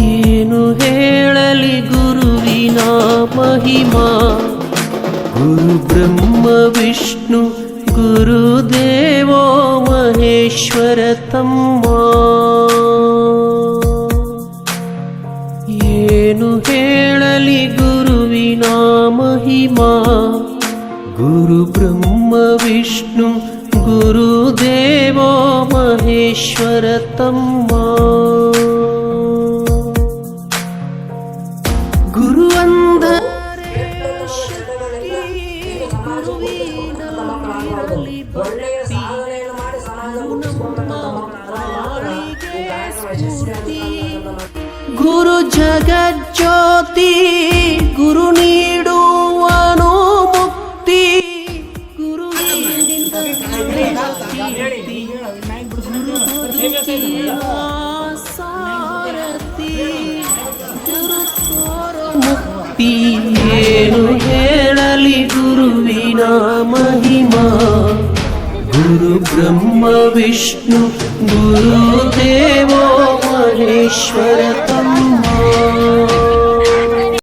ಏನು ಹೇಳಲಿ ಗುರುವಿನ ಮಹಿಮಾ ಗುರು ಬ್ರಹ್ಮ ವಿಷ್ಣು ಗುರುದೇವೋ ಮಹೇಶ್ವರ ತಮ್ಮ ಏನು ಹೇಳಲಿ ಗುರುವಿನ ಮಹಿಮಾ ಗುರು ಬ್ರಹ್ಮ ವಿಷ್ಣು ಗುರುದೇವೋ ಮಹೇಶ್ವರ ತಮ್ಮ ಗುರು ಅಂದರೆ ಒಳ್ಳೆಯ ಸಾಧನೆಯನ್ನು ಮಾಡಿ ಗುರು ಜಗಜ್ಯೋತಿ ಗುರು ನೀಡುವನು ಮುಕ್ತಿ ಗುರು ಸಾರಥಿ ಮುಕ್ತಿ ಏನು ಹೇಳಲಿ ಗುರುವಿನ ಮಹಿಮಾ. ಗುರು ಬ್ರಹ್ಮ ವಿಷ್ಣು ಗುರುದೇವೋ ಮಹೇಶ್ವರ ತಮ್ಮ